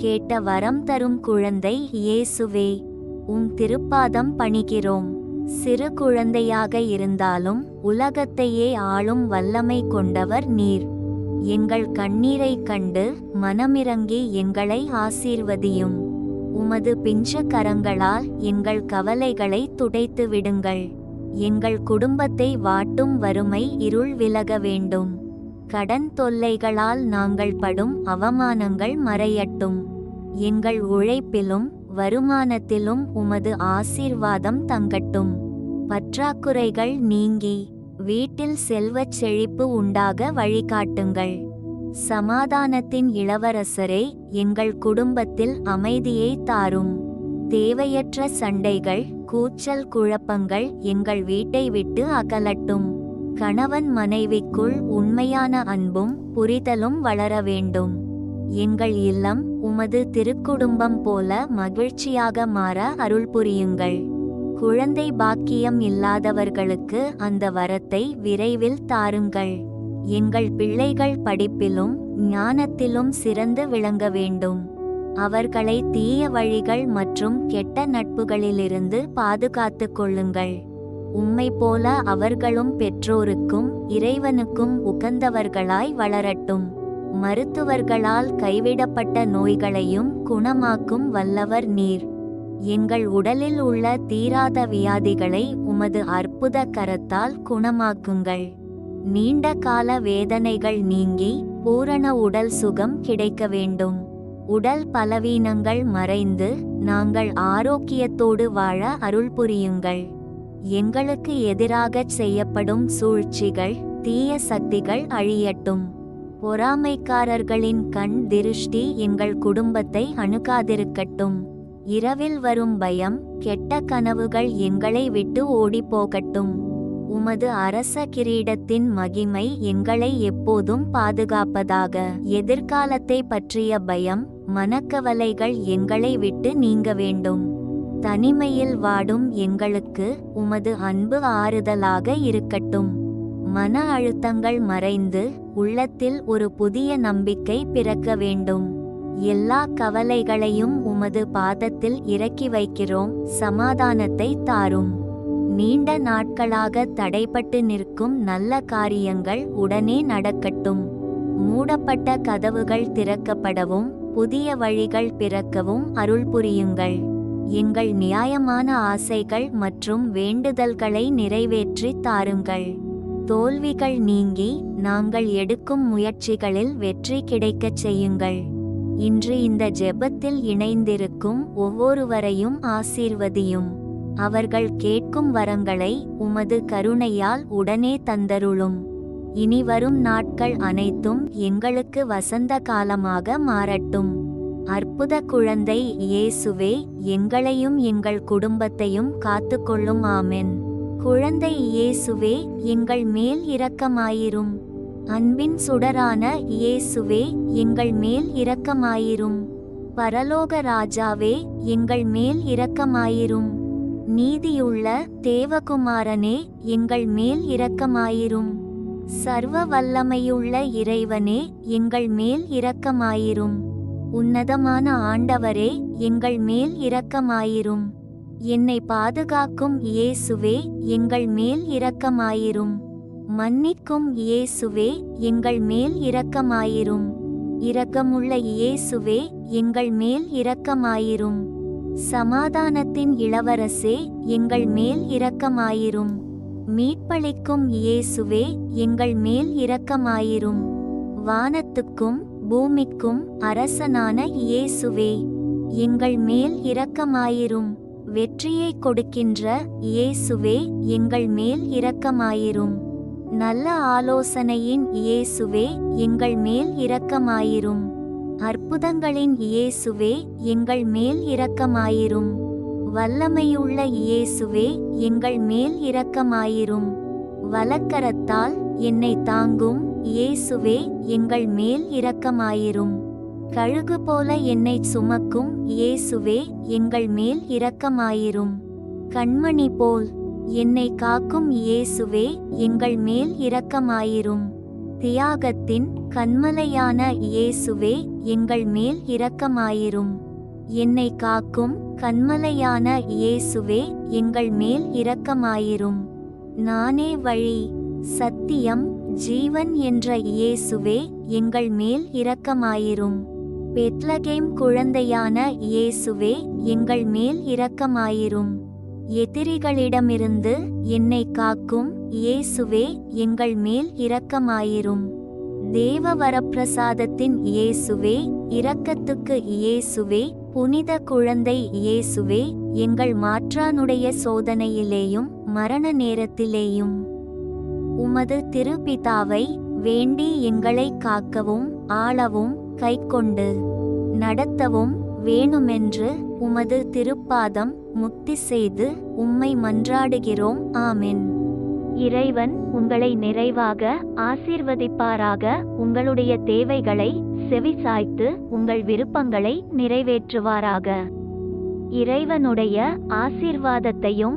கேட்ட வரம் தரும் குழந்தை இயேசுவே உம் திருப்பாதம் பணிகிறோம். சிறு குழந்தையாக இருந்தாலும் உலகத்தையே ஆளும் வல்லமை கொண்டவர் நீர். எங்கள் கண்ணீரைக் கண்டு மனமிறங்கி எங்களை ஆசீர்வதியும். உமது பிஞ்ச கரங்களால் எங்கள் கவலைகளை துடைத்து விடுங்கள். எங்கள் குடும்பத்தை வாட்டும் வறுமை இருள் விலக வேண்டும். கடன் தொல்லைகளால் நாங்கள் படும் அவமானங்கள் மறையட்டும். எங்கள் உழைப்பிலும் வருமானத்திலும் உமது ஆசீர்வாதம் தங்கட்டும். பற்றாக்குறைகள் நீங்கி வீட்டில் செல்வச் செழிப்பு உண்டாக வழிகாட்டுங்கள். சமாதானத்தின் இளவரசரே எங்கள் குடும்பத்தில் அமைதியை தாரும். தேவையற்ற சண்டைகள் கூச்சல் குழப்பங்கள் எங்கள் வீட்டை விட்டு அகலட்டும். கணவன் மனைவிக்குள் உண்மையான அன்பும் புரிதலும் வளர வேண்டும். எங்கள் இல்லம் உமது திருக்குடும்பம் போல மகிழ்ச்சியாக மாற அருள் புரியுங்கள். குழந்தை பாக்கியம் இல்லாதவர்களுக்கு அந்த வரத்தை விரைவில் தாருங்கள். எங்கள் பிள்ளைகள் படிப்பிலும் ஞானத்திலும் சிறந்து விளங்க வேண்டும். அவர்களை தீய வழிகள் மற்றும் கெட்ட நட்புகளிலிருந்து பாதுகாத்துக் கொள்ளுங்கள். உம்மை போல அவர்களும் பெற்றோருக்கும் இறைவனுக்கும் உகந்தவர்களாய் வளரட்டும். மருத்துவர்களால் கைவிடப்பட்ட நோய்களையும் குணமாக்கும் வல்லவர் நீர். எங்கள் உடலில் உள்ள தீராத வியாதிகளை உமது அற்புத கரத்தால் குணமாக்குங்கள். நீண்ட கால வேதனைகள் நீங்கி பூரண உடல் சுகம் கிடைக்க வேண்டும். உடல் பலவீனங்கள் மறைந்து நாங்கள் ஆரோக்கியத்தோடு வாழ அருள் புரியுங்கள். எங்களுக்கு எதிராகச் செய்யப்படும் சூழ்ச்சிகள் தீய சக்திகள் அழியட்டும். பொறாமைக்காரர்களின் கண் திருஷ்டி எங்கள் குடும்பத்தை அணுகாதிருக்கட்டும். இரவில் வரும் பயம் கெட்ட கனவுகள் எங்களை விட்டு ஓடிப்போகட்டும். உமது அரச கிரீடத்தின் மகிமை எங்களை எப்போதும் பாதுகாப்பதாக. எதிர்காலத்தை பற்றிய பயம் மனக்கவலைகள் எங்களை விட்டு நீங்க வேண்டும். தனிமையில் வாடும் எங்களுக்கு உமது அன்பு ஆறுதலாக இருக்கட்டும். மன அழுத்தங்கள் மறைந்து உள்ளத்தில் ஒரு புதிய நம்பிக்கை பிறக்க வேண்டும். எல்லா கவலைகளையும் உமது பாதத்தில் இறக்கி வைக்கிறோம் சமாதானத்தை தாரும். நீண்ட நாட்களாக தடைப்பட்டு நிற்கும் நல்ல காரியங்கள் உடனே நடக்கட்டும். மூடப்பட்ட கதவுகள் திறக்கப்படவும் புதிய வழிகள் பிறக்கவும் அருள் புரியுங்கள். எங்கள் நியாயமான ஆசைகள் மற்றும் வேண்டுதல்களை நிறைவேற்றித் தாருங்கள். தோல்விகள் நீங்கி நாங்கள் எடுக்கும் முயற்சிகளில் வெற்றி கிடைக்கச் செய்யுங்கள். இன்று இந்த ஜெபத்தில் இணைந்திருக்கும் ஒவ்வொருவரையும் ஆசீர்வதியும். அவர்கள் கேட்கும் வரங்களை உமது கருணையால் உடனே தந்தருளும். இனி வரும் நாட்கள் அனைத்தும் எங்களுக்கு வசந்த காலமாக மாறட்டும். அற்புத குழந்தை இயேசுவே எங்களையும் எங்கள் குடும்பத்தையும் காத்துக்கொள்ளும் ஆமென். குழந்தை இயேசுவே எங்கள் மேல் இரக்கமாயிரும். அன்பின் சுடரான இயேசுவே எங்கள் மேல் இரக்கமாயிரும். பரலோக ராஜாவே எங்கள் மேல் இரக்கமாயிரும். நீதியுள்ள தேவகுமாரனே எங்கள் மேல் இரக்கமாயிரும். சர்வ வல்லமையுள்ள இறைவனே எங்கள் மேல் இரக்கமாயிரும். உன்னதமான ஆண்டவரே எங்கள் மேல் இரக்கமாயிரும். என்னை பாதுகாக்கும் இயேசுவே எங்கள் மேல் இரக்கமாயிரும். மன்னிக்கும் இயேசுவே எங்கள் மேல் இரக்கமாயிரும். இரக்கமுள்ள இயேசுவே எங்கள் மேல் இரக்கமாயிரும். சமாதானத்தின் இளவரசே எங்கள் மேல் இரக்கமாயிரும். மீட்பளிக்கும் இயேசுவே எங்கள் மேல் இரக்கமாயிரும். வானத்துக்கும் பூமிக்கும் அரசனான இயேசுவே எங்கள் மேல் இரக்கமாயிரும். வெற்றியை கொடுக்கின்ற இயேசுவே எங்கள் மேல் இரக்கமாயிரும். நல்ல ஆலோசனையின் இயேசுவே எங்கள் மேல் இரக்கமாயிரும். அற்புதங்களின் இயேசுவே எங்கள் மேல் இரக்கமாயிரும். வல்லமையுள்ள இயேசுவே எங்கள் மேல் இரக்கமாயிரும். வலக்கரத்தால் என்னை தாங்கும் இயேசுவே எங்கள் மேல் இரக்கமாயிரும். கழுகு போல என்னை சுமக்கும் இயேசுவே எங்கள் மேல் இரக்கமாயிரும். கண்மணி போல் என்னை காக்கும் இயேசுவே எங்கள் மேல் இரக்கமாயிரும். தியாகத்தின் கண்மலையான இயேசுவே எங்கள் மேல் இரக்கமாயிரும். என்னை காக்கும் கண்மலையான இயேசுவே எங்கள் மேல் இரக்கமாயிரும். நானே வழி சத்தியம் ஜீவன் என்ற இயேசுவே எங்கள் மேல் இரக்கமாயிரும். பெத்லகேம் குழந்தையான இயேசுவே எங்கள் மேல் இரக்கமாயிரும். எதிரிகளிடமிருந்து என்னை காக்கும் இயேசுவே எங்கள் மேல் இரக்கமாயிரும். தேவ வரப்பிரசாதத்தின் இயேசுவே இரக்கத்துக்கு இயேசுவே புனித குழந்தை இயேசுவே எங்கள் மாற்றானுடைய சோதனையிலேயும் மரண நேரத்திலேயும். உமது திருப்பிதாவை வேண்டி எங்களை காக்கவும் ஆளவும் கைக்கொண்டு நடத்தவும் வேணுமென்று உமது திருப்பாதம் முக்தி செய்து உம்மை மன்றாடுகிறோம். ஆமென். இறைவன் உங்களை நிறைவாக ஆசீர்வதிப்பாராக. உங்களுடைய தேவைகளை செவிசாய்த்து உங்கள் விருப்பங்களை நிறைவேற்றுவாராக. இறைவனுடைய ஆசீர்வாதத்தையும்